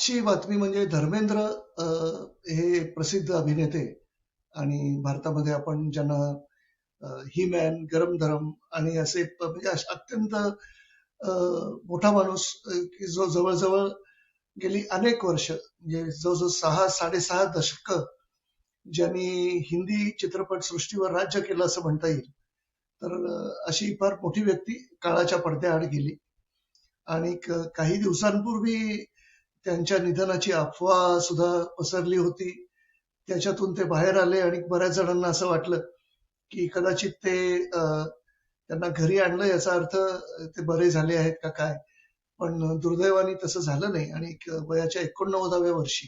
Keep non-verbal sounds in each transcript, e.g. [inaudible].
आजची बातमी म्हणजे धर्मेंद्र हे प्रसिद्ध अभिनेते आणि भारतामध्ये आपण ज्यांना ही मॅन गरम धरम आणि असे म्हणजे अत्यंत मोठा माणूस की जो जवळजवळ गेली अनेक वर्ष म्हणजे जवळजवळ सहा साडेसहा दशक ज्यांनी हिंदी चित्रपट सृष्टीवर राज्य केलं असं म्हणता येईल. तर अशी फार मोठी व्यक्ती काळाच्या पडद्याआड गेली. आणि काही दिवसांपूर्वी त्यांच्या निधनाची अफवा सुद्धा पसरली होती. त्याच्यातून ते बाहेर आले आणि बऱ्याच जणांना असं वाटलं की कदाचित ते त्यांना घरी आणलं याचा अर्थ ते बरे झाले आहेत का काय? पण दुर्दैवाने तसं झालं नाही आणि एक वयाच्या एकोणनव्वदाव्या वर्षी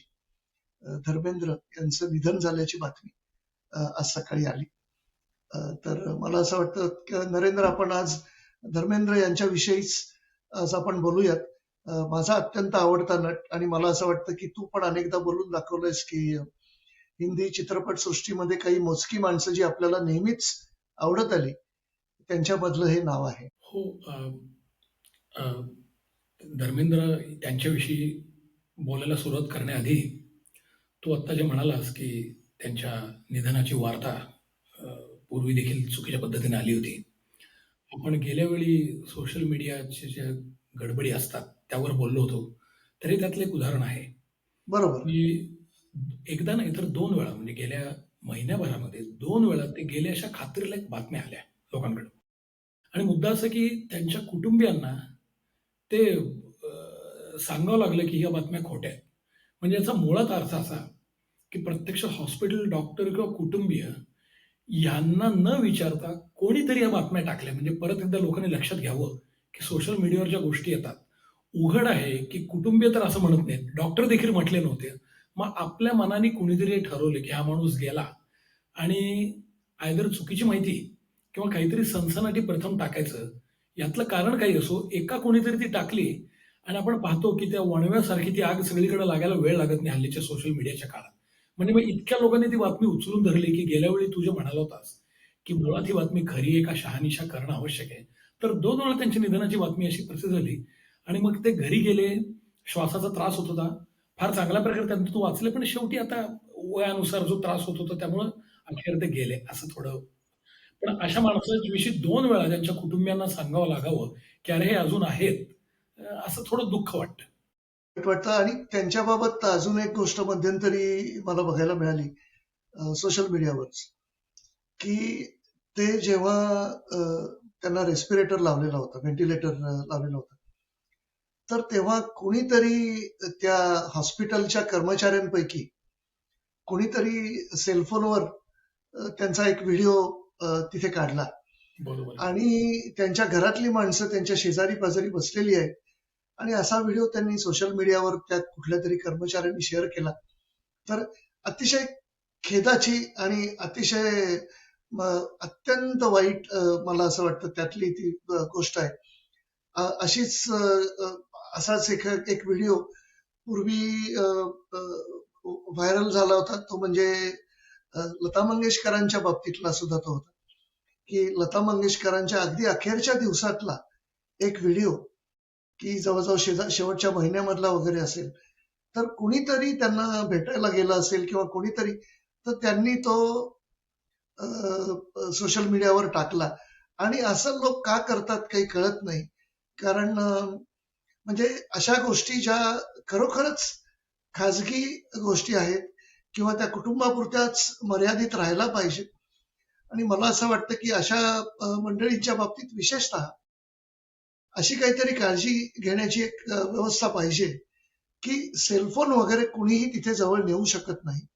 धर्मेंद्र यांचं निधन झाल्याची बातमी आज सकाळी आली. तर मला असं वाटतं की नरेंद्र आपण आज धर्मेंद्र यांच्याविषयीच आज आपण बोलूयात. माझा अत्यंत आवडता नट आणि मला असं वाटतं की तू पण अनेकदा बोलून दाखवलंयस की हिंदी चित्रपट सृष्टीमध्ये काही मोजकी माणसं जी आपल्याला नेहमीच आवडत आली त्यांच्यामधलं हे नाव आहे. हो धर्मेंद्र यांच्याविषयी बोलायला सुरुवात करण्याआधी तू आत्ता जे म्हणालास की त्यांच्या निधनाची वार्ता पूर्वी देखील चुकीच्या पद्धतीने आली होती. आपण गेल्या वेळी सोशल मीडियाचे ज्या गडबडी असतात त्यावर बोललो होतो. तरी त्यातलं एक उदाहरण आहे. बरोबर. की एकदा नाही तर दोन वेळा म्हणजे गेल्या महिन्याभरामध्ये दोन वेळा ते गेले अशा खात्रीलायक बातम्या आल्या लोकांकडे. आणि मुद्दा असं की त्यांच्या कुटुंबियांना ते सांगावं लागलं की ह्या बातम्या खोट्या आहेत. म्हणजे याचा मुळात अर्थ असा की प्रत्यक्ष हॉस्पिटल डॉक्टर किंवा कुटुंबीय यांना न विचारता कोणीतरी या बातम्या टाकल्या. म्हणजे परत एकदा लोकांनी लक्षात घ्यावं की सोशल मीडियावर ज्या गोष्टी येतात उघड आहे की कुटुंबीय तर असं म्हणत नाहीत. डॉक्टर देखील म्हटले नव्हते. मग आपल्या मनाने कुणीतरी ठरवले की हा माणूस गेला आणि आयदर चुकीची माहिती किंवा काहीतरी सनसनाटी प्रथम टाकायचं यातलं कारण काही असो एका कोणीतरी ती टाकली आणि आपण पाहतो की त्या वणव्यासारखी ती आग सगळीकडे लागायला वेळ लागत नाही हल्लीच्या सोशल मीडियाच्या काळात. म्हणजे मग इतक्या लोकांनी ती बातमी उचलून धरली की गेल्या वेळी तू जे म्हणाला होतास की मुळात ही बातमी खरी आहे का शहानिशा करणं आवश्यक आहे तर दोन वेळा त्यांच्या निधनाची बातमी अशी प्रसिद्ध झाली आणि मग ते घरी गेले श्वासाचा त्रास होत होता. फार चांगल्या प्रकारे त्यांचं तू वाचले पण शेवटी आता वयानुसार जो त्रास होत होता त्यामुळं अखेर ते गेले असं थोडं. पण अशा माणसाविषयी दोन वेळा त्यांच्या कुटुंबियांना सांगावं लागावं की अरे हे अजून आहेत असं थोडं दुःख वाटतं. वाटतं. आणि त्यांच्याबाबत अजून एक गोष्ट मध्यंतरी मला बघायला मिळाली सोशल मीडियावर की ते जेव्हा त्यांना रेस्पिरेटर लावलेला होता व्हेंटिलेटर लावलेला होता तर तेव्हा कुणीतरी त्या हॉस्पिटलच्या कर्मचाऱ्यांपैकी कुणीतरी सेलफोनवर त्यांचा एक व्हिडिओ तिथे काढला. आणि त्यांच्या घरातली माणसं त्यांच्या शेजारी पाजारी बसलेली आहेत. आणि असा व्हिडिओ त्यांनी सोशल मीडियावर त्या कुठल्या तरी कर्मचाऱ्यांनी शेअर केला. तर अतिशय खेदाची आणि अतिशय अत्यंत वाईट मला असं वाटतं त्यातली ती गोष्ट आहे. अशीच असाच एक एक व्हिडिओ पूर्वी व्हायरल झाला होता. तो म्हणजे लता मंगेशकरांच्या बाबतीतला सुद्धा तो होता. की लता मंगेशकरांच्या अगदी अखेरच्या दिवसातला एक व्हिडिओ की जवळजवळ शेजा शेवटच्या महिन्यामधला वगैरे असेल. तर कुणीतरी त्यांना भेटायला गेला असेल किंवा कुणीतरी तर त्यांनी तो सोशल मीडियावर टाकला. आणि असं लोक का करतात काही कळत नाही. कारण म्हणजे अशा गोष्टी ज्या खरोखरच खाजगी गोष्टी आहेत किंवा त्या कुटुंबापुरत्याच मर्यादित राहायला पाहिजे आणि मला असं वाटतं की अशा मंडळींच्या बाबतीत विशेषतः अशी काहीतरी काळजी घेण्याची एक व्यवस्था पाहिजे की सेलफोन वगैरे कुणीही तिथे जवळ नेऊ शकत नाही.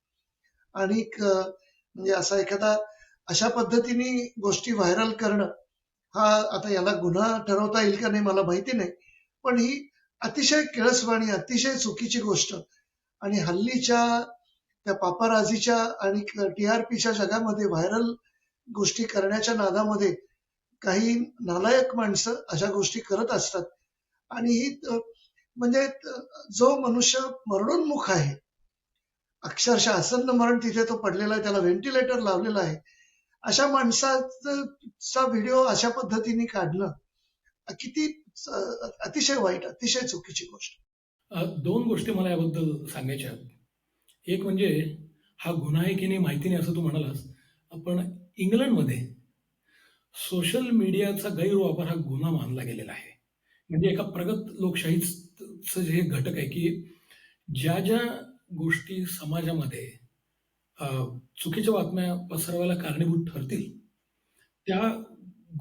आणि म्हणजे असा एखादा अशा पद्धतीने गोष्टी व्हायरल करणं हा आता याला गुन्हा ठरवता येईल का नाही मला माहिती नाही. पण ही अतिशय किळसवाणी अतिशय चुकीची गोष्ट. आणि हल्लीच्या त्या पापाराजीच्या आणि टी आर पीच्या जगामध्ये व्हायरल गोष्टी करण्याच्या नादामध्ये काही नालायक माणसं अशा गोष्टी करत असतात. आणि ही म्हणजे जो मनुष्य मरणोन्मुख आहे अक्षरशः आसन्न मरण तिथे तो पडलेला आहे त्याला व्हेंटिलेटर लावलेला आहे. अशा माणसाचा व्हिडिओ अशा पद्धतीने काढणं किती अतिशय वाईट अतिशय चुकीची गोष्ट दोन गोष्टी मला याबद्दल सांगायच्या आहेत. एक म्हणजे हा गुन्हा आहे की नाही माहिती नाही असं तू म्हणालास. पण इंग्लंडमध्ये सोशल मीडियाचा गैरवापर हा गुन्हा मानला गेलेला आहे. म्हणजे एका प्रगत लोकशाहीचं जे घटक आहे की ज्या ज्या गोष्टी समाजामध्ये चुकीच्या बातम्या पसरवायला कारणीभूत ठरतील, त्या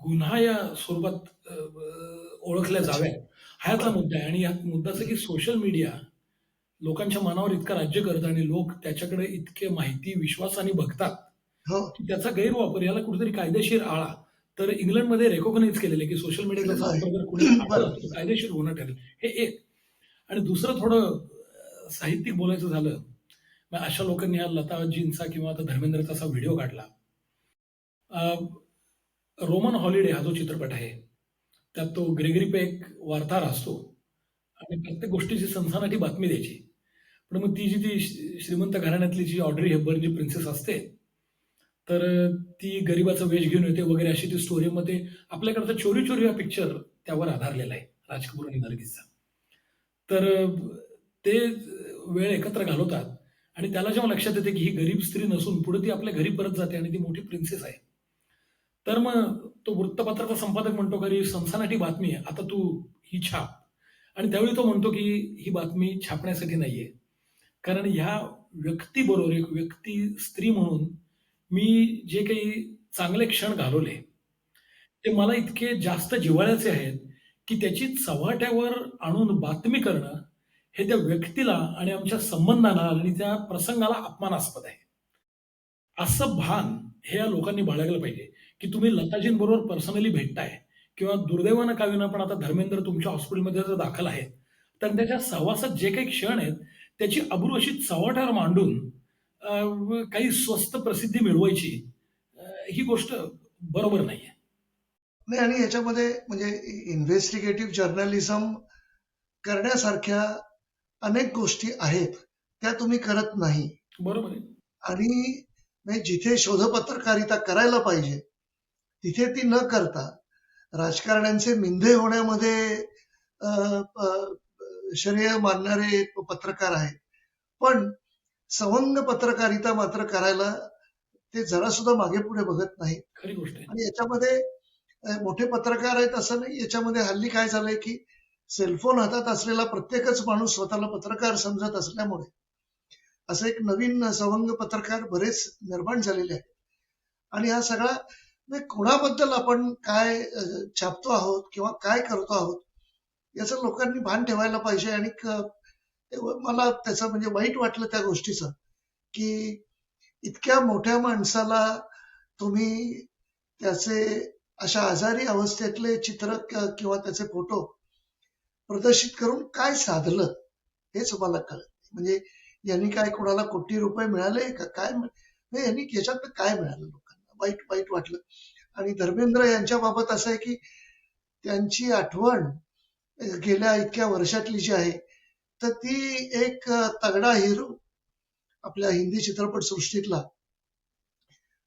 गुन्हा या स्वरूपात ओळखल्या हा यातला बरं. मुद्दा आहे आणि यात मुद्दा असा की सोशल मीडिया लोकांच्या मनावर इतकं राज्य करतं आणि लोक त्याच्याकडे इतके माहिती विश्वासाने बघतात, हो. की त्याचा गैरवापर याला कुठेतरी कायदेशीर आळा तर इंग्लंडमध्ये रिकॉग्नाइज केलेलं की सोशल मीडियाचा कोणी कायदेशीर गुन्हा ठरेल. हे एक. आणि दुसरं थोडं साहित्यिक बोलायचं झालं, मग अशा लोकांनी हा लताजींचा किंवा आता धर्मेंद्रचा असा व्हिडिओ काढला. रोमन हॉलिडे हा जो चित्रपट आहे, त्यात तो ग्रेगरी पेक वार्ताहर असतो आणि प्रत्येक गोष्टीची संसानाठी बातमी द्यायची. पण मग ती जी ती श्रीमंत घराण्यातली जी ऑड्री हेपबर्न जी प्रिन्सेस असते, तर ती गरिबाचा वेश घेऊन येते वगैरे अशी ती स्टोरी. आपल्याकडचा चोरी-चोरी हा पिक्चर त्यावर आधारलेला आहे, राज कपूर आणि नर्गिसचा. तर ते वेळ एकत्र घालवतात आणि त्याला जेव्हा लक्षात येते की ही गरीब स्त्री नसून पुढे ती आपल्या घरी परत जाते आणि ती मोठी प्रिन्सेस आहे. तर मग तो वृत्तपत्राचा संपादक म्हणतो, का सनसनाटी बातमी आहे, आता तू ही छाप." आणि त्यावेळी तो म्हणतो की ही बातमी छापण्यासाठी नाहीये. कारण ह्या व्यक्तीबरोबर एक व्यक्ती स्त्री म्हणून मी जे काही चांगले क्षण घालवले, ते मला इतके जास्त जिव्हाळ्याचे आहेत, की त्याची चव्हाट्यावर आणून बातमी करणं, हे त्या व्यक्तीला आणि आमच्या संबंधाला आणि त्या प्रसंगाला अपमानास्पद आहे. असं भान हे या लोकांनी बाळगलं पाहिजे, की तुम्ही लताजींबरोबर पर्सनली भेटताय किंवा दुर्दैवानं का होईना पण आता धर्मेंद्र तुमच्या हॉस्पिटलमध्ये जर दाखल आहेत, तर त्याच्या सहवासात जे काही क्षण आहेत, त्याची अब्रू अशी चव्हाट्यावर मांडून काही स्वस्त प्रसिद्धी मिळवायची, ही गोष्ट बरोबर नाहीये. नाही आणि याच्यामध्ये म्हणजे इन्व्हेस्टिगेटिव्ह जर्नलिझम करण्यासारख्या अनेक गोष्टी आहेत. त्या तुम्ही करत नाही. बरोबर. आणि जिथे शोधपत्रकारिता करायला पाहिजे, तिथे ती न करता राजकारण्यांचे मिंधे होण्यामध्ये श्रेय मानणारे पत्रकार आहेत. पण सवंग पत्रकारिता मात्र करायला ते जरासुद्धा मागे-पुढे बघत नाहीत. खरी गोष्ट आहे. आणि याच्यामध्ये मोठे पत्रकार आहेत असं नाही. याच्यामध्ये हल्ली काय झालंय, की सेलफोन हातात असलेला प्रत्येकच माणूस स्वतःला पत्रकार समजत असल्यामुळे, असं एक नवीन सवंग पत्रकार बरेच निर्माण झालेले आहेत. आणि हा सगळा म्हणजे कोणाबद्दल आपण काय छापतो आहोत किंवा काय करतो आहोत, याचं लोकांनी भान ठेवायला पाहिजे आणि मला त्याचं म्हणजे वाईट वाटलं त्या गोष्टीचं, की इतक्या मोठ्या माणसाला तुम्ही त्याचे अशा आजारी अवस्थेतले चित्र किंवा त्याचे फोटो प्रदर्शित करून काय साधलं? हेच मला कळत म्हणजे यांनी काय कोणाला कोटी रुपये मिळाले का काय? म्हणजे यांनी याच्यात काय मिळालं वाईट वाईट वाटलं. आणि धर्मेंद्र यांच्याबाबत असं आहे, की त्यांची आठवण गेल्या इतक्या वर्षातली जी आहे, तर ती एक तगडा हिरो आपल्या हिंदी चित्रपटसृष्टीतला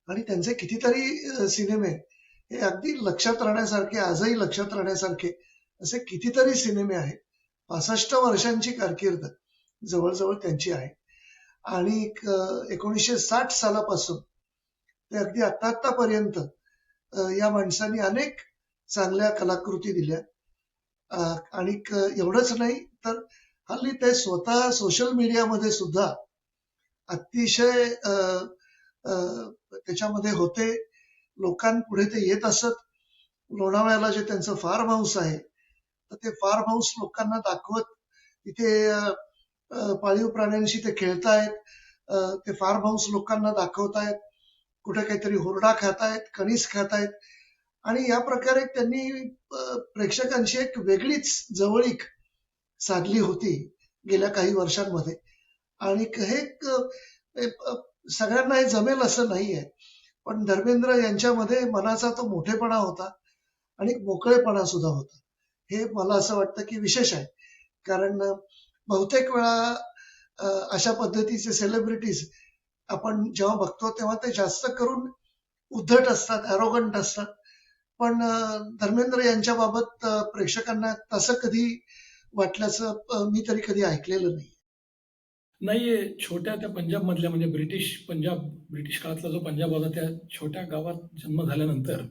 आणि त्यांचे कितीतरी सिनेमे हे अगदी लक्षात राहण्यासारखे, आजही लक्षात राहण्यासारखे असे कितीतरी सिनेमे आहेत. 65 वर्षांची कारकीर्द जवळजवळ त्यांची आहे. आणि एकोणीसशे साठ सालापासून ते अगदी आता-आतापर्यंत या माणसांनी अनेक चांगल्या कलाकृती दिल्या. आणि एवढंच नाही तर हल्ली ते स्वतः सोशल मीडियामध्ये सुद्धा अतिशय त्याच्यामध्ये होते. लोकांपुढे ते येत असत. लोणावळ्याला जे त्यांचं फार्म हाऊस आहे, तर ते फार्म हाऊस लोकांना दाखवत तिथे पाळीव प्राण्यांशी ते खेळतायत. ते फार्म हाऊस लोकांना दाखवतायत. कुठे काहीतरी हुरडा खातायत, कणीस खातायत आणि या प्रकारे त्यांनी प्रेक्षकांशी एक वेगळीच जवळीक साधली होती गेल्या काही वर्षांमध्ये. आणि हे सगळ्यांना हे जमेल असं नाहीये. पण धर्मेंद्र यांच्यामध्ये मनाचा तो मोठेपणा होता आणि मोकळेपणा सुद्धा होता. हे मला असं वाटतं, की विशेष आहे. कारण बहुतेक वेळा अशा पद्धतीचे सेलिब्रिटीज आपण जेव्हा बघतो, तेव्हा ते जास्त करून उद्धट असतात, अरोगंट असतात. पण धर्मेंद्र यांच्याबाबत बाबत प्रेक्षकांना तसं कधी वाटल्याचं मी तरी कधी ऐकलेलं नाही नाहीये छोट्या त्या पंजाब मधल्या म्हणजे ब्रिटिश पंजाब ब्रिटिश काळातला जो पंजाब होता त्या छोट्या गावात जन्म झाल्यानंतर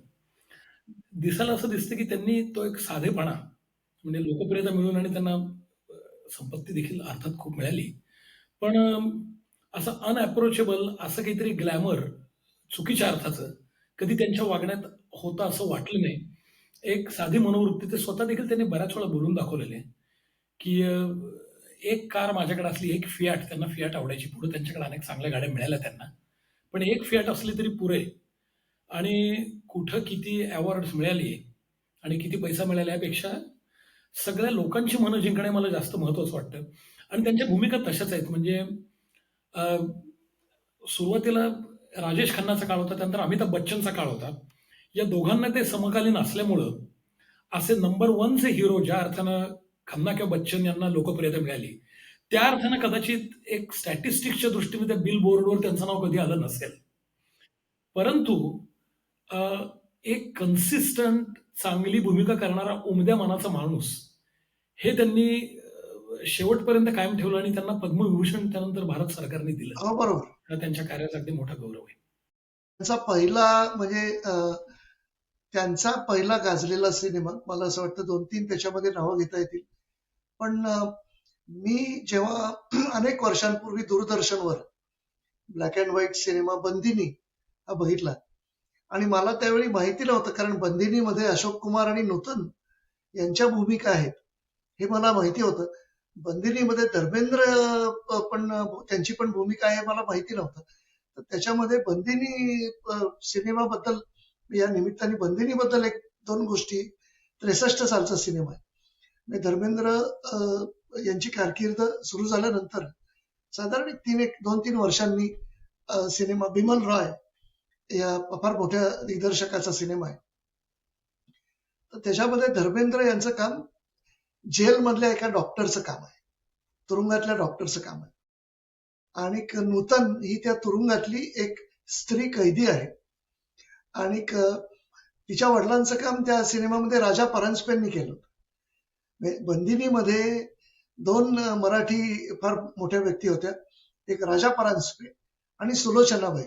दिसायला असं दिसतं की त्यांनी तो एक साधेपणा म्हणजे लोकप्रियता मिळून आणि त्यांना संपत्ती देखील अर्थात खूप मिळाली पण असं अनअप्रोचेबल असं काहीतरी ग्लॅमर चुकीच्या अर्थाचं कधी त्यांच्या वागण्यात होतं असं वाटलं नाही. एक साधी मनोवृत्ती ते स्वतः देखील त्यांनी बऱ्याच वेळा बोलून दाखवलेले आहे की एक कार माझ्याकडे असली एक फियाट त्यांना फियाट आवडायची. पुढे त्यांच्याकडे अनेक चांगल्या गाड्या मिळाल्या त्यांना. पण एक फियाट असली तरी पुरे. आणि कुठं किती अवॉर्ड्स मिळाली आणि किती पैसा मिळाला यापेक्षा सगळ्या लोकांची मनं जिंकणे मला जास्त महत्वाचं वाटतं. आणि त्यांच्या भूमिका तशाच आहेत. म्हणजे सुरुवातीला राजेश खन्नाचा काळ होता त्यानंतर अमिताभ बच्चनचा काळ होता. या दोघांना ते समकालीन असल्यामुळं असे नंबर वनचे हिरो ज्या अर्थानं खन्ना किंवा बच्चन यांना लोकप्रियता मिळाली त्या अर्थानं कदाचित एक स्टॅटिस्टिक्सच्या दृष्टीने त्या बिल बोर्डवर त्यांचं नाव कधी आलं नसेल. परंतु एक कन्सिस्टंट चांगली भूमिका करणारा उमद्या मनाचा माणूस हे त्यांनी शेवटपर्यंत कायम ठेवलं आणि त्यांना पद्मविभूषण त्यानंतर भारत सरकारने दिलं. हो बरोबर. हा त्यांच्या कार्याचा अगदी मोठा गौरव आहे. त्यांचा पहिला म्हणजे त्यांचा पहिला गाजलेला सिनेमा मला असं वाटतं दोन तीन त्याच्यामध्ये नावं घेता येतील. पण मी जेव्हा [clears throat] अनेक वर्षांपूर्वी दूरदर्शनवर black and white cinema Bandini हा बघितला. आणि मला त्यावेळी माहिती नव्हतं कारण बंदिनीमध्ये अशोक कुमार आणि नूतन यांच्या भूमिका आहेत हे मला माहिती होतं. बंदिनीमध्ये धर्मेंद्र पण त्यांची पण भूमिका आहे मला माहिती नव्हतं. तर त्याच्यामध्ये बंदिनी सिनेमाबद्दल या निमित्ताने बंदिनीबद्दल एक दोन गोष्टी त्रेसष्ट सालचा सिनेमा आहे. धर्मेंद्र यांची कारकीर्द सुरू झाल्यानंतर साधारण एक तीन एक दोन तीन वर्षांनी सिनेमा बिमल रॉय या फार मोठ्या दिग्दर्शकाचा सिनेमा आहे. तर त्याच्यामध्ये धर्मेंद्र यांचं काम जेलमधल्या एका डॉक्टरचं काम आहे. तुरुंगातल्या डॉक्टरचं काम आहे. आणि नूतन ही त्या तुरुंगातली एक स्त्री कैदी आहे. आणि तिच्या वडिलांचं काम त्या सिनेमामध्ये राजा परांजपेंनी केलं होतं. म्हणजे बंदिनीमध्ये दोन मराठी फार मोठ्या व्यक्ती होत्या. एक राजा परांजपे आणि सुलोचनाबाई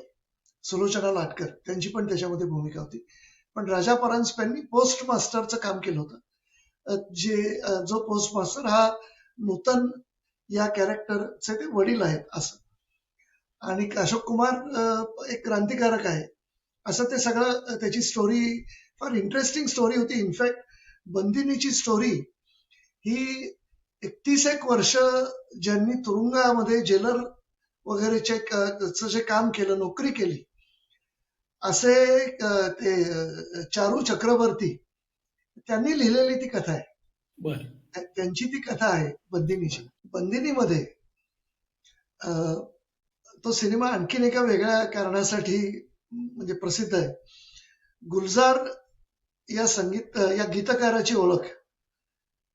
सुलोचना लाटकर. त्यांची पण त्याच्यामध्ये भूमिका होती. पण राजा परांजपेंनी पोस्ट मास्टरचं काम केलं होतं. जे जो पोस्ट मास्टर हा नूतन या कॅरेक्टरचे ते वडील आहेत असं. आणि अशोक कुमार एक क्रांतिकारक आहे. असं ते सगळं त्याची स्टोरी फार इंटरेस्टिंग स्टोरी होती. इनफॅक्ट बंदिनीची स्टोरी ही एकतीस एक वर्ष ज्यांनी तुरुंगामध्ये जेलर वगैरेचे जे काम केलं नोकरी केली असे ते चारू चक्रवर्ती त्यांनी लिहिलेली ती कथा आहे. बर. त्या- त्यांची ती कथा आहे बंदिनीची. बंदिनीमध्ये अ, तो सिनेमा आणखीन एका वेगळ्या कारणासाठी म्हणजे प्रसिद्ध आहे. गुलजार या संगीत या गीतकाराची ओळख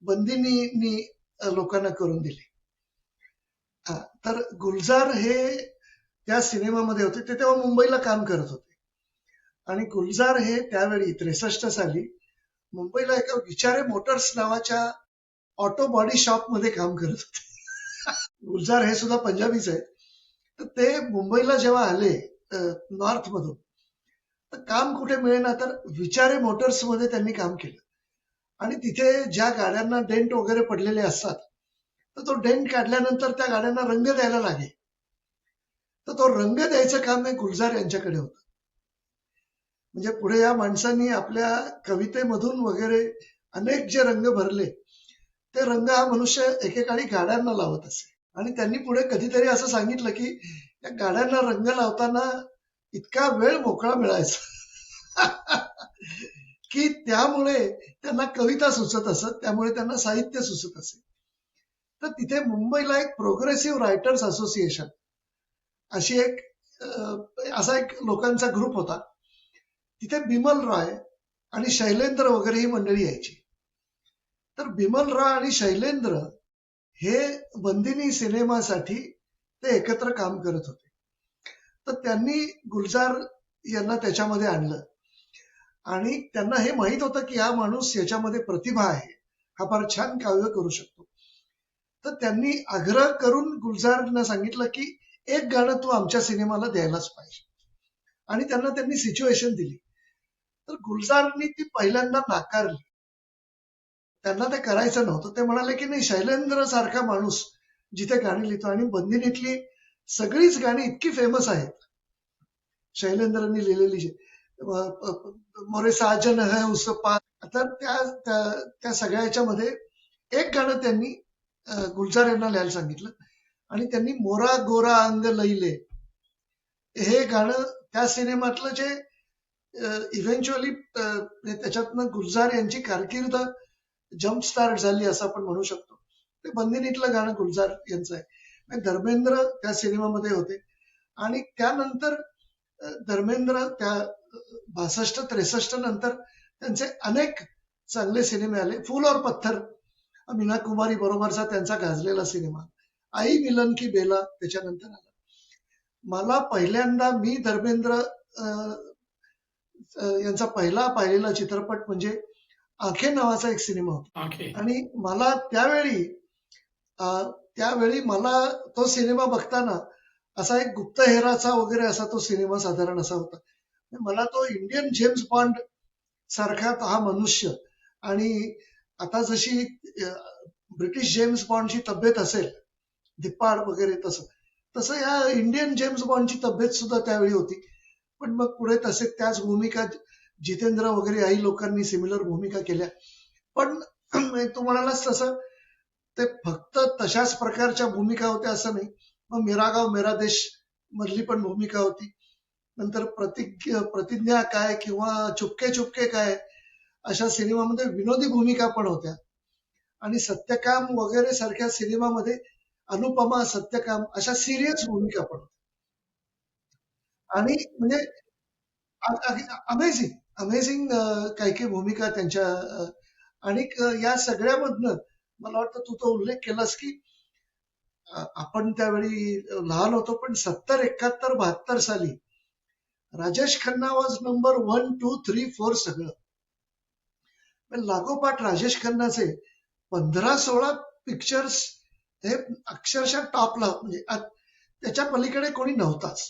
बंदिनीनी लोकांना करून दिली. तर गुलजार हे त्या सिनेमामध्ये होते. ते तेव्हा मुंबईला काम करत होते. आणि गुलजार हे त्यावेळी त्रेसष्ट साली मुंबईला एका विचारे मोटर्स नावाच्या ऑटो बॉडी शॉपमध्ये काम करत होते. गुलजार हे सुद्धा पंजाबीच आहेत. तर ते मुंबईला जेव्हा आले नॉर्थ मधून तर काम कुठे मिळेना तर विचारे मोटर्समध्ये त्यांनी काम केलं. आणि तिथे ज्या गाड्यांना डेंट वगैरे पडलेले असतात तर तो डेंट काढल्यानंतर त्या गाड्यांना रंग द्यायला लागे. तर तो रंग द्यायचं काम हे गुलजार यांच्याकडे होतं. म्हणजे पुढे या माणसांनी आपल्या कवितेमधून वगैरे अनेक जे रंग भरले ते रंग हा मनुष्य एकेकाळी गाड्यांना लावत असे. आणि त्यांनी पुढे कधीतरी असं सांगितलं की या गाड्यांना रंग लावताना इतका वेळ मोकळा मिळायचा. [laughs] की त्यामुळे त्यांना कविता सुचत असत त्यामुळे त्यांना साहित्य सुचत असे. तर तिथे मुंबईला एक प्रोग्रेसिव्ह रायटर्स असोसिएशन अशी एक असा एक लोकांचा ग्रुप होता. तिथे बिमल रॉय आणि शैलेंद्र वगैरे ही मंडळी यायची. तर बिमल रॉय आणि शैलेंद्र हे बंदिनी सिनेमासाठी ते एकत्र काम करत होते. तर त्यांनी गुलजार यांना त्याच्यामध्ये आणलं. आणि त्यांना हे माहीत होतं की हा माणूस याच्यामध्ये प्रतिभा आहे. हा फार छान काव्य करू शकतो. तर त्यांनी आग्रह करून गुलजारना सांगितलं की एक गाणं तू आमच्या सिनेमाला द्यायलाच पाहिजे. आणि त्यांना त्यांनी सिच्युएशन दिली. तर गुलजारनी ती पहिल्यांदा नाकारली. त्यांना ते करायचं नव्हतं. ते म्हणाले की नाही शैलेंद्र सारखा माणूस जिथे गाणी लिहितो आणि बंदिनीतली सगळीच गाणी इतकी फेमस आहेत. शैलेंद्रनी लिहिलेली मोरे साजन है उस पार. तर त्या त्या- सगळ्याच्या मध्ये एक गाणं त्यांनी गुलजार यांना लिहायला सांगितलं आणि त्यांनी मोरा गोरा अंग लईले हे गाणं त्या सिनेमातलं जे इव्हेंच्युअली त्याच्यातनं गुलजार यांची कारकीर्द जम्प स्टार्ट झाली असं आपण म्हणू शकतो. ते बंदिनीतलं गाणं गुलजार यांचं आहे. धर्मेंद्र त्या सिनेमामध्ये होते. आणि त्यानंतर धर्मेंद्र त्या बासष्ट त्रेसष्ट नंतर त्यांचे अनेक चांगले सिनेमे आले. फूल और पत्थर मीना कुमारी बरोबरचा त्यांचा गाजलेला सिनेमा. आई मिलन की बेला त्याच्यानंतर आला. मला पहिल्यांदा मी धर्मेंद्र यांचा पहिला पाहिलेला चित्रपट म्हणजे आखे नावाचा एक सिनेमा होता. आणि मला त्यावेळी त्यावेळी मला तो सिनेमा बघताना असा एक गुप्तहेराचा वगैरे असा तो सिनेमा साधारण असा होता. मला तो इंडियन जेम्स बॉन्ड सारखा हा मनुष्य. आणि आता जशी ब्रिटिश जेम्स बॉन्डची तब्येत असेल धिप्पाड वगैरे तसं तसं या इंडियन जेम्स बॉन्डची तब्येत सुद्धा त्यावेळी होती. पण मग पुढे तसे त्याच भूमिका जितेंद्र वगैरे आई लोकांनी सिमिलर भूमिका केल्या. पण [clears throat] तू म्हणालास तसं ते फक्त तशाच प्रकारच्या भूमिका होत्या असं नाही. मग मेरा गाव मेरा देश मधली पण भूमिका होती. नंतर प्रतिज्ञ प्रतिज्ञा काय किंवा चुपके चुपके काय अशा सिनेमामध्ये विनोदी भूमिका पण होत्या. आणि सत्यकाम वगैरे सारख्या सिनेमामध्ये अनुपमा सत्यकाम अशा सिरियस भूमिका पण होत्या. आणि म्हणजे अमेझिंग अमेझिंग काही काही भूमिका त्यांच्या अ, आणि क- या सगळ्यामधनं मला वाटतं तू तो उल्लेख केलास की अ, आपण त्यावेळी लहान होतो पण सत्तर एकाहत्तर बहात्तर साली Rajesh Khanna was number one two three four सगळं. पण लागोपाठ राजेश खन्नाचे पंधरा सोळा पिक्चर्स हे अक्षरशः टॉपला म्हणजे त्याच्या पलीकडे कोणी नव्हताच.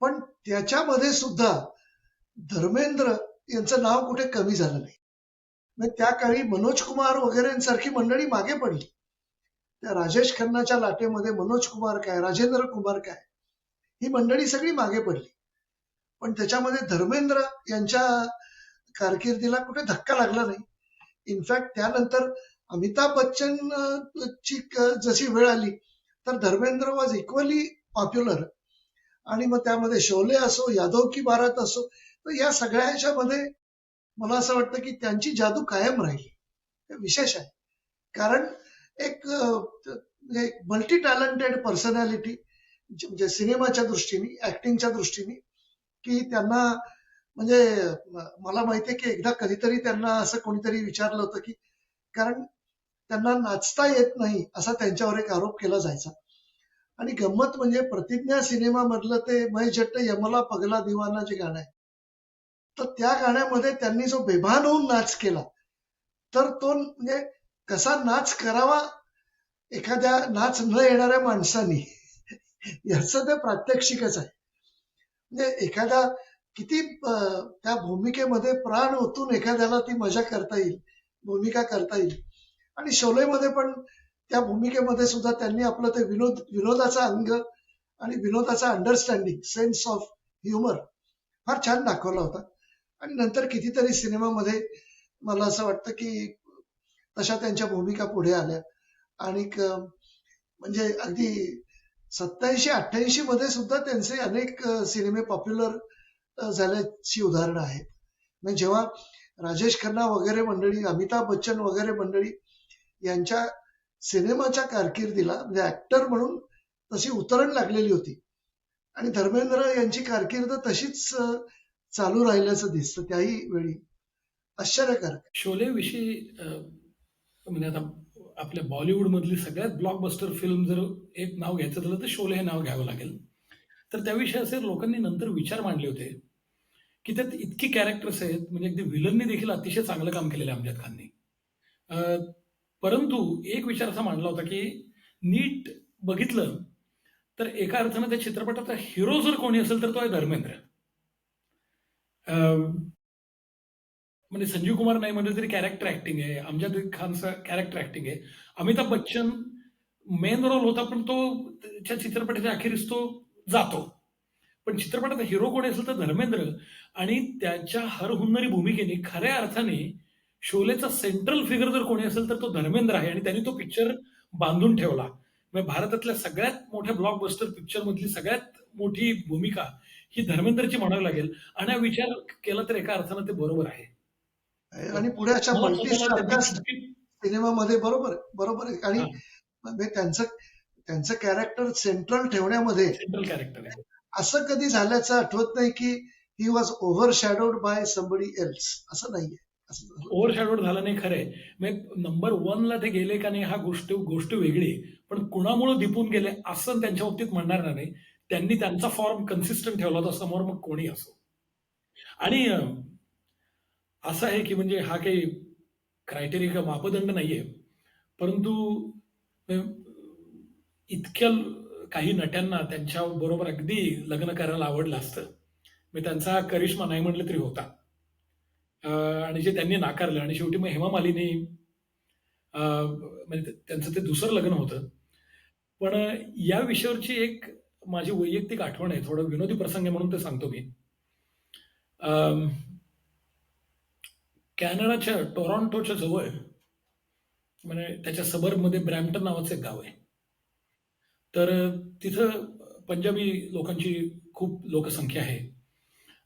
पण त्याच्यामध्ये सुद्धा धर्मेंद्र यांचं नाव कुठे कमी झालं नाही. त्या काळी मनोज कुमार वगैरेंसारखी मंडळी मागे पडली. त्या राजेश खन्नाच्या लाटेमध्ये मनोज कुमार काय राजेंद्र कुमार काय ही मंडळी सगळी मागे पडली. पण त्याच्यामध्ये धर्मेंद्र यांच्या कारकिर्दीला कुठे धक्का लागला नाही. इनफॅक्ट त्यानंतर अमिताभ बच्चन ची जशी वेळ आली तर धर्मेंद्र वॉज इक्वली पॉप्युलर आणि मग त्यामध्ये शोले असो यादव की बारात असो तर या सगळ्याच्या मध्ये मला असं वाटतं की त्यांची जादू कायम राहिली. हे विशेष आहे. कारण एक मल्टी टॅलेंटेड पर्सनॅलिटी म्हणजे सिनेमाच्या दृष्टीने ऍक्टिंगच्या दृष्टीने की त्यांना म्हणजे मला माहितीये की एकदा कधीतरी त्यांना असं कोणीतरी विचारलं होतं की कारण त्यांना नाचता येत नाही असा त्यांच्यावर एक आरोप केला जायचा. आणि गंमत म्हणजे प्रतिज्ञा सिनेमा मधलं ते महेश जट्ट यमला पगला दिवाना जे गाणं आहे. तर त्या गाण्यामध्ये त्यांनी जो बेभान होऊन नाच केला तर तो म्हणजे कसा नाच करावा एखाद्या नाच न येणाऱ्या माणसानी याच ते प्रात्यक्षिकच आहे. म्हणजे एखादा किती त्या भूमिकेमध्ये प्राण ओतून एखाद्याला ती मजा करता येईल भूमिका करता येईल. आणि शोलेमध्ये पण त्या भूमिकेमध्ये सुद्धा त्यांनी आपलं ते विनोद विनोदाचा अंग आणि विनोदाचा अंडरस्टँडिंग सेन्स ऑफ ह्युमर फार छान दाखवला होता. आणि नंतर कितीतरी सिनेमामध्ये मला असं वाटतं की तशा त्यांच्या भूमिका पुढे आल्या. आणि म्हणजे अगदी सत्याऐंशी अठ्ठ्याऐंशी मध्ये सुद्धा त्यांचे अनेक सिनेमे पॉप्युलर झाल्याची उदाहरणं आहेत. म्हणजे जेव्हा राजेश खन्ना वगैरे मंडळी अमिताभ बच्चन वगैरे मंडळी यांच्या सिनेमाच्या कारकिर्दीला म्हणजे ऍक्टर म्हणून तशी उतरण लागलेली होती. आणि धर्मेंद्र यांची कारकीर्द तशीच चालू राहिल्याचं दिसतं त्याही वेळी. आश्चर्यकारक. शोले विषयी म्हणजे आता आपल्या बॉलिवूड मधली सगळ्यात ब्लॉकबस्टर फिल्म जर एक नाव घ्यायचं झालं तर शोले हे नाव घ्यावं लागेल. तर त्याविषयी असे लोकांनी नंतर विचार मांडले होते की त्यात इतकी कॅरेक्टर्स आहेत म्हणजे अगदी विलनने देखील अतिशय चांगलं काम केलेलं आहे अमजद खाननी. अं, परंतु एक विचार असा मांडला होता की नीट बघितलं तर एका अर्थानं त्या चित्रपटाचा हिरो जर कोणी असेल तर तो आहे धर्मेंद्र. अं, म्हणजे संजीव कुमार नाही म्हणजे तरी कॅरेक्टर ऍक्टिंग आहे. अमजद खानचं कॅरेक्टर ऍक्टिंग आहे. अमिताभ बच्चन मेन रोल होता पण तो त्याच्या चित्रपटाच्या अखेरीस तो जातो. पण चित्रपटाचा हिरो कोणी असेल तर धर्मेंद्र. आणि त्याच्या हर हुन्नरी भूमिकेने खऱ्या अर्थाने शोलेचा सेंट्रल फिगर जर कोणी असेल तर तो धर्मेंद्र आहे आणि त्यांनी तो पिक्चर बांधून ठेवला. म्हणजे भारतातल्या सगळ्यात मोठ्या ब्लॉकबस्टर पिक्चर मधली सगळ्यात मोठी भूमिका ही धर्मेंद्रची म्हणावी लागेल. आणि हा विचार केला तर एका अर्थानं ते बरोबर आहे. आणि पुढे अशा सिनेमामध्ये बरोबर बरोबर आहे. आणि. म्हणजे त्यांचं त्यांचं कॅरेक्टर सेंट्रल ठेवण्यामध्ये सेंट्रल कॅरेक्टर आहे. असं कधी झाल्याचं आठवत नाही की he was over shadowed by somebody else असं नाहीये. ओव्हर शॅडोड झालं नाही खरंय मग नंबर वनला ते गेले का नाही हा गोष्ट गोष्ट वेगळी पण कुणामुळे दिपून गेले असं त्यांच्या बाबतीत म्हणणार नाही. त्यांनी त्यांचा फॉर्म कन्सिस्टंट ठेवला होता समोर मग कोणी असो. आणि असं आहे की म्हणजे हा काही क्रायटेरिया किंवा मापदंड नाहीये. परंतु इतक्या काही नट्यांना त्यांच्या बरोबर अगदी लग्न करायला आवडलं असतं. मी त्यांचा करिश्मा नाही म्हटलं तरी होता. आणि जे त्यांनी नाकारलं आणि शेवटी मग हेमा मालिनी म्हणजे त्यांचं ते दुसरं लग्न होतं. पण या विषयावरची एक माझी वैयक्तिक आठवण आहे थोडं विनोदी प्रसंग आहे म्हणून ते सांगतो मी. कॅनडाच्या टोरॉन्टोच्या जवळ म्हणजे त्याच्या सबर्बमध्ये ब्रॅम्प्टन नावाचं एक गाव आहे. तर तिथं पंजाबी लोकांची खूप लोकसंख्या आहे.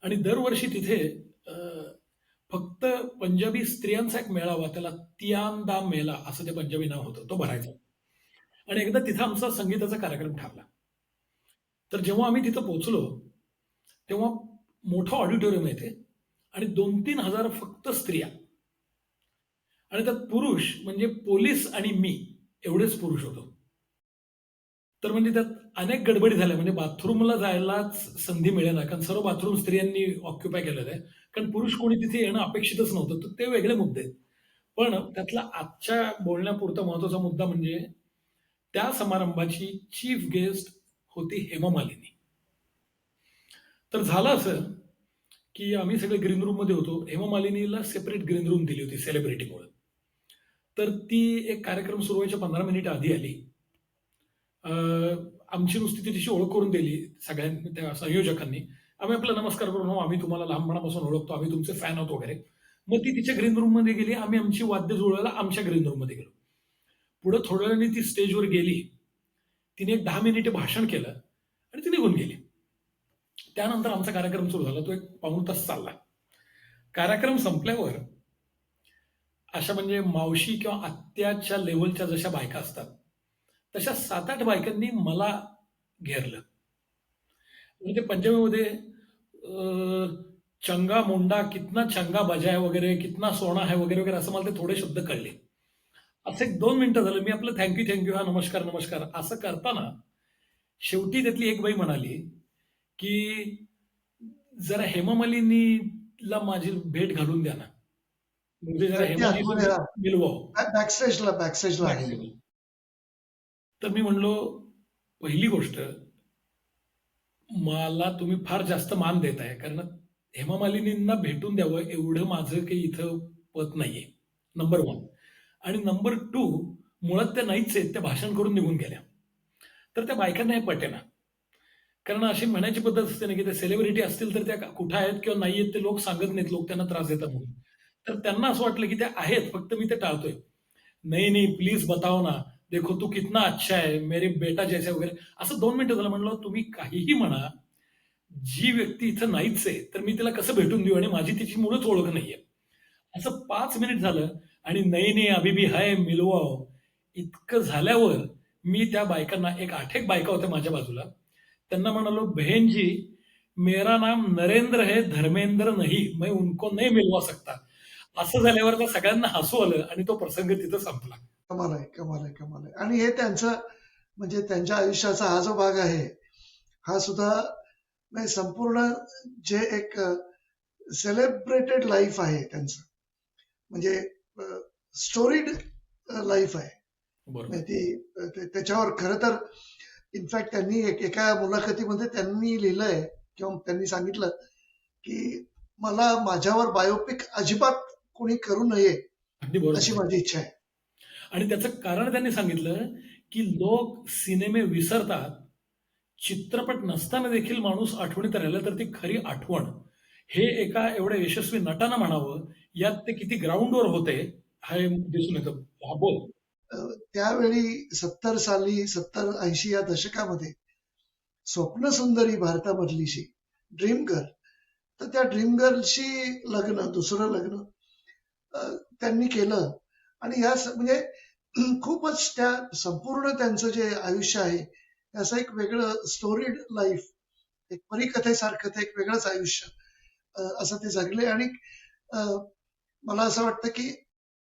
आणि दरवर्षी तिथे फक्त पंजाबी स्त्रियांचा एक मेळावा त्याला तियांदा मेला असं ते पंजाबी नाव होतं तो भरायचा. आणि एकदा तिथं आमचा संगीताचा कार्यक्रम ठरला. तर जेव्हा आम्ही तिथं पोचलो तेव्हा मोठं ऑडिटोरियम येते आणि दोन तीन हजार फक्त स्त्रिया. आणि त्यात पुरुष म्हणजे पोलीस आणि मी एवढेच पुरुष होतो. तर म्हणजे त्यात अनेक गडबडी झाल्या. म्हणजे बाथरूमला जायलाच संधी मिळेना कारण सर्व बाथरूम स्त्रियांनी ऑक्युपाय केलेलं आहे कारण पुरुष कोणी तिथे येणं अपेक्षितच नव्हतं. तर ते वेगळे मुद्दे आहेत. पण त्यातला आजच्या बोलण्यापुरता महत्त्वाचा मुद्दा म्हणजे त्या समारंभाची चीफ गेस्ट होती हेमा मालिनी. तर झालं असं की आम्ही सगळे ग्रीन रूममध्ये होतो. हेमा मालिनीला सेपरेट ग्रीन रूम दिली होती सेलिब्रिटीमुळे तर ती एक कार्यक्रम सुरू व्हायच्या पंधरा मिनिट आधी आली. आमची नुसती तिची ओळख करून दिली सगळ्यांनी त्या संयोजकांनी. आम्ही आपला नमस्कार करून हो आम्ही तुम्हाला लहानपणापासून ओळखतो आम्ही तुमचे फॅन आहोत वगैरे. मग ती तिच्या ग्रीन रूममध्ये गेली आम्ही आमची वाद्य जुळवायला आमच्या ग्रीन रूममध्ये गेलो. पुढे थोड्या वेळाने ती स्टेजवर गेली. तिने एक दहा मिनिटे भाषण केलं आणि ती निघून गेली. त्यानंतर आमचा कार्यक्रम सुरू झाला. तो एक पाऊण तास चालला. कार्यक्रम संपल्यावर अशा म्हणजे मावशी किंवा आत्याच्या लेवलच्या जशा बायका असतात तशा सात आठ बायकांनी मला घेरलं. म्हणजे पंजाबीमध्ये अं, चंगा मुंडा कितना चंगा बजा है वगैरे कितना सोना है वगैरे वगैरे असं मला ते थोडे शब्द कळले. असं एक दोन मिनिटं झालं मी आपलं थँक्यू थँक्यू हा नमस्कार नमस्कार असं करताना शेवटी त्यातली एक बाई म्हणाली की जरा हेमा मालिनीला माझी भेट घालून द्या ना. म्हणजे जरा ती आठवण हेमाली आहे. मिलवावं बॅकस्टेजला बॅकस्टेजला आहे तर मी म्हणलो पहिली गोष्ट मला तुम्ही फार जास्त मान देत आहे कारण हेमा मालिनींना भेटून द्यावं एवढं माझं काही इथं पत नाहीये. नंबर वन आणि नंबर टू मुळात त्या नाहीच आहेत त्या भाषण करून निघून गेल्या. तर त्या बायकांना हे पटेना. कारण अशी म्हणायची पद्धत असते ना की त्या सेलिब्रिटी असतील तर त्या कुठं आहेत किंवा नाही आहेत ते लोक सांगत नाहीत लोक त्यांना त्रास देतात म्हणून. तर त्यांना असं वाटलं की त्या आहेत फक्त मी ते टाळतोय. नाही नाही प्लीज बताव ना. देखो तू कितना अच्छा आहे मेरे बेटा जैसे वगैरे असं दोन मिनिटं झालं म्हणलं तुम्ही काहीही म्हणा जी व्यक्ती इथं नाहीच आहे तर मी तिला कसं भेटून देऊ? आणि माझी तिची मुळच ओळख नाहीये. असं पाच मिनिट झालं आणि नाही नाही अभिबी हाय मिलवाव इतकं झाल्यावर मी त्या बायकांना एक आठ एक बायका होत्या माझ्या बाजूला त्यांना म्हणालो बहेनजी मेरा नाम नरेंद्र है धर्मेंद्र नाही मैं उनको नाही मिलवा सकता. असं झाल्यावर त्या सगळ्यांना हसू आलं आणि तो प्रसंग तिथं संपला. कमाल आहे कमाल आहे कमाल आहे. आणि हे त्यांचं म्हणजे त्यांच्या आयुष्याचा हा जो भाग आहे हा सुद्धा म्हणजे संपूर्ण जे एक सेलिब्रेटेड लाईफ आहे त्यांचं. म्हणजे स्टोरीड लाईफ आहे. म्हणजे ती त्याच्यावर खरं तर इनफॅक्ट त्यांनी एक एका मुलाखतीमध्ये त्यांनी लिहिलंय किंवा त्यांनी सांगितलं की मला माझ्यावर बायोपिक अजिबात कोणी करू नये अशी माझी इच्छा आहे. आणि त्याचं कारण त्यांनी सांगितलं की लोक सिनेमे विसरतात. चित्रपट नसताना देखील माणूस आठवणीत राहिलं तर ती खरी आठवण. हे एका एवढ्या यशस्वी नटानं म्हणावं यात ते किती ग्राउंडवर होते हे दिसून येतं. हा बोल. त्यावेळी सत्तर साली सत्तर ऐंशी या दशकामध्ये स्वप्न सुंदरी भारतामधलीशी ड्रीम गर्ल तर त्या ड्रीम गर्लशी लग्न दुसरं लग्न त्यांनी केलं. आणि या म्हणजे [clears throat] खूपच त्या संपूर्ण त्यांचं जे आयुष्य आहे असं एक वेगळं स्टोरीड लाईफ एक परिकथेसारखं ते एक वेगळंच आयुष्य असं ते जगले. आणि अं, मला असं वाटतं की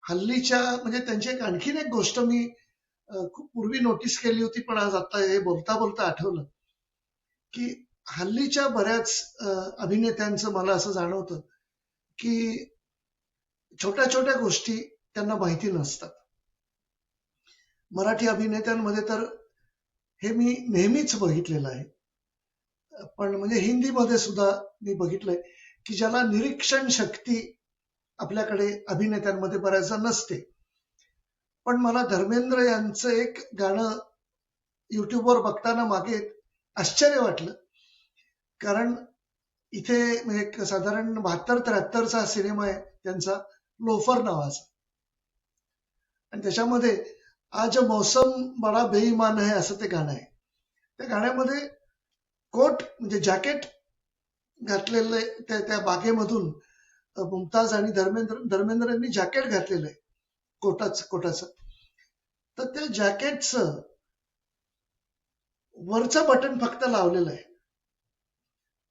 हल्लीच्या म्हणजे त्यांची एक आणखीन एक गोष्ट मी खूप पूर्वी नोटीस केली होती पण आज आता हे बोलता बोलता आठवलं की हल्लीच्या बऱ्याच अभिनेत्यांचं मला असं जाणवतं की छोट्या छोट्या गोष्टी त्यांना माहिती नसतात. मराठी अभिनेत्यांमध्ये तर हे मी नेहमीच बघितलेलं आहे. पण म्हणजे हिंदीमध्ये सुद्धा मी बघितलंय की ज्याला निरीक्षण शक्ती आपल्याकडे अभिनेत्यांमध्ये बऱ्याचदा नसते. पण मला धर्मेंद्र यांचं एक गाणं युट्यूबवर बघताना मागे आश्चर्य वाटलं. कारण इथे म्हणजे एक साधारण बहात्तर त्र्याहत्तरचा सिनेमा आहे त्यांचा लोफर नावाचा. आणि त्याच्यामध्ये आज मौसम बडा बेईमान आहे असं ते गाणं आहे. त्या गाण्यामध्ये कोट म्हणजे जॅकेट घातलेलं आहे त्या त्या बागेमधून मुमताज आणि धर्मेंद्र धर्मेंद्र यांनी जॅकेट घातलेलं आहे कोटाच कोटाचं. तर त्या जॅकेटचं वरचं बटन फक्त लावलेलं आहे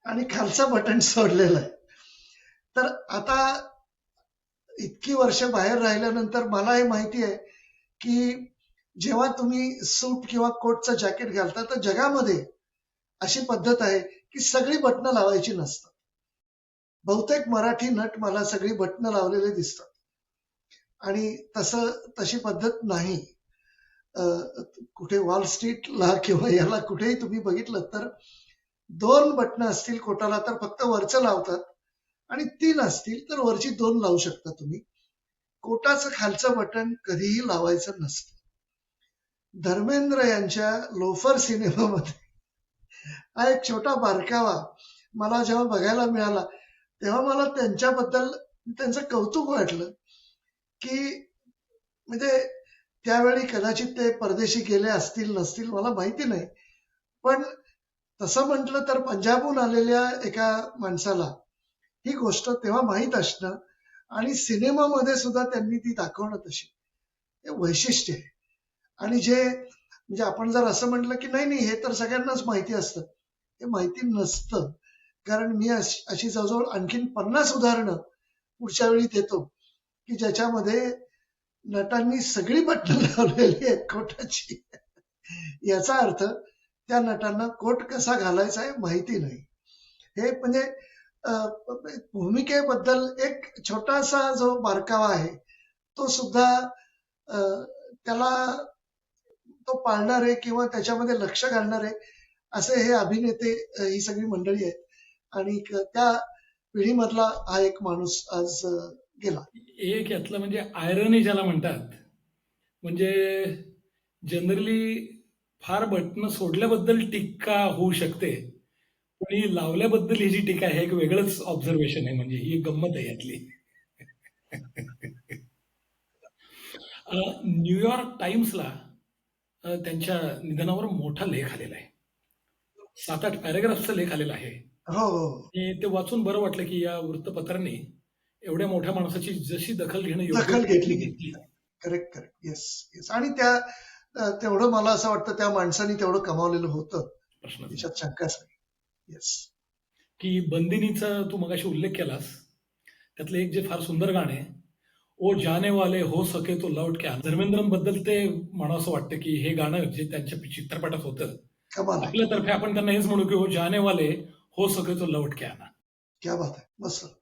आणि खालचं बटन सोडलेलं आहे. तर आता इतकी वर्ष बाहेर राहिल्यानंतर मला हे माहिती आहे की जेव्हा तुम्ही सूट किंवा कोटचं जॅकेट घालता तर जगामध्ये अशी पद्धत आहे की सगळी बटणं लावायची नसतात. बहुतेक मराठी नट मला सगळी बटणं लावलेले दिसतात. आणि तसं तशी पद्धत नाही. अं, कुठे वॉल स्ट्रीटला किंवा याला कुठेही तुम्ही बघितलं तर दोन बटणं असतील कोटाला तर फक्त वरचं लावतात. आणि तीन असतील तर वरची दोन लावू शकता तुम्ही. कोटाचं खालचं बटन कधीही लावायचं नसतं. धर्मेंद्र यांच्या लोफर सिनेमामध्ये हा एक छोटा बारकावा मला जेव्हा बघायला मिळाला तेव्हा मला त्यांच्याबद्दल त्यांचं कौतुक वाटलं की म्हणजे त्यावेळी कदाचित ते परदेशी गेले असतील नसतील मला माहिती नाही. पण तसं म्हटलं तर पंजाबहून आलेल्या एका माणसाला ही गोष्ट तेव्हा माहीत असणं आणि सिनेमामध्ये सुद्धा त्यांनी ती दाखवणं तशी. हे वैशिष्ट्य आहे. आणि जे म्हणजे आपण जर असं म्हटलं की नाही नाही हे तर सगळ्यांनाच माहिती असतं. हे माहिती नसतं. कारण मी अशी जवळजवळ आणखीन पन्नास उदाहरणं पुढच्या वेळी देतो की ज्याच्यामध्ये नटांनी सगळी बटणं लावलेली आहेत कोटाची. याचा अर्थ त्या नटांना कोट कसा घालायचा आहे माहिती नाही. हे म्हणजे भूमिकेबद्दल एक छोटासा जो बारकावा आहे तो सुद्धा त्याला तो पाळणारे किंवा त्याच्यामध्ये लक्ष घालणारे असे हे अभिनेते ही सगळी मंडळी आहेत. आणि त्या पिढीमधला हा एक माणूस आज गेला. एक यातलं म्हणजे आयरनी ज्याला म्हणतात म्हणजे जनरली फार बटणं सोडल्याबद्दल टीका होऊ शकते. ही लावल्याबद्दल ही जी टीका आहे एक वेगळंच ऑब्झर्वेशन आहे म्हणजे ही एक गंमत आहे यातली. न्यूयॉर्क टाइम्सला त्यांच्या निधनावर मोठा लेख आलेला आहे. सात आठ पॅरेग्राफचा लेख आलेला आहे. हो हो. आणि ते वाचून बरं वाटलं की या वृत्तपत्रांनी एवढ्या मोठ्या माणसाची जशी दखल घेणं दखल घेतली. घेतली. करेक्ट करेक्ट येस येस आणि त्या तेवढं मला असं वाटतं त्या माणसाने तेवढं कमावलेलं होतं. प्रश्न शंकाच नाही. येस की बंदिनीचा तू मगाशी उल्लेख केलास. त्यातलं एक जे फार सुंदर गाणं आहे ओ जाने वाले हो सके तो लौट के आना. धर्मेंद्रबद्दल ते म्हणावं असं वाटतं की हे गाणं जे त्यांच्या चित्रपटात होतं आपल्यातर्फे आपण त्यांना हेच म्हणू की हो जाने वाले हो सके तो लौट के आना. क्या बात आहे. मस्त.